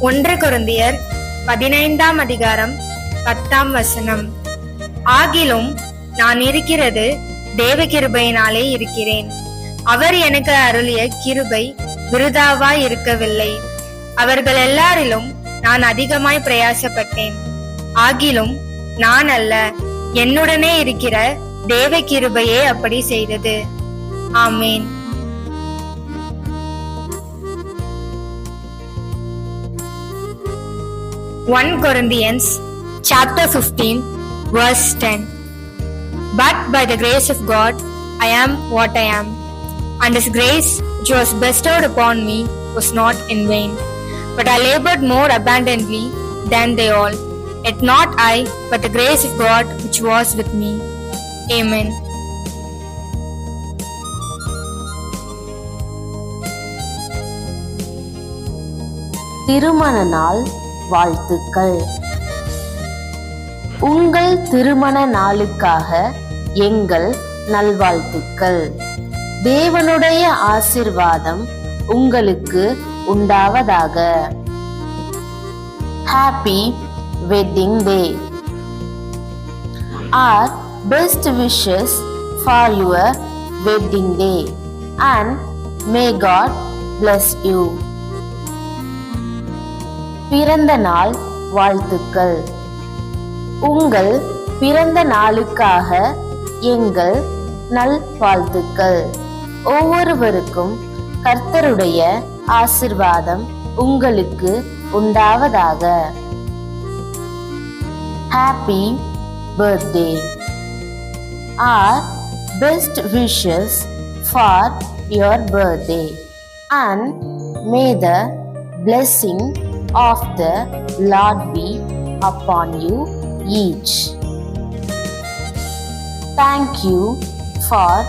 ஒன்று குருந்தியர் பதினைந்தாம் அதிகாரம் பத்தாம் வசனம். ஆகிலும் நான் இருக்கிறது தேவ கிருபையினாலே இருக்கிறேன். அவர் எனக்கு அருளிய கிருபை விருதாவாய் இருக்கவில்லை அவர்கள் எல்லாரிலும் நான் அதிகமாய் பிரயாசப்பட்டேன். ஆகிலும் நான் அல்ல என்னுடனே இருக்கிற தேவ கிருபையே அப்படி செய்தது. ஆமேன். one Corinthians chapter 15 verse 10 But by the grace of God I am what I am and his grace which was bestowed upon me was not in vain but I labored more abundantly than they all yet not I but the grace of God which was with me Amen திருமண நாள் வாழ்த்துக்கள். உங்கள் திருமண நாளுக்காக எங்கள் நல்வாழ்த்துக்கள். தேவனுடைய ஆசிர்வாதம் உங்களுக்கு உண்டாவதாக. Happy wedding day our best wishes for your wedding day and may God bless you பிறந்த நாள் வாழ்த்துக்கள். உங்கள் பிறந்த நாளுக்காக எங்கள் நல் வாழ்த்துக்கள் ஒவ்வொருவருக்கும் கர்த்தருடைய ஆசிர்வாதம் உங்களுக்கு உண்டாவதாக. Happy birthday our best wishes for your birthday and may the blessing of the Lord be upon you each. Thank you for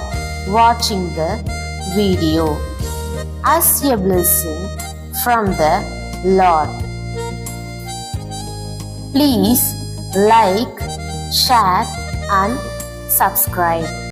watching the video as a blessing from the Lord. Please like, share, and subscribe.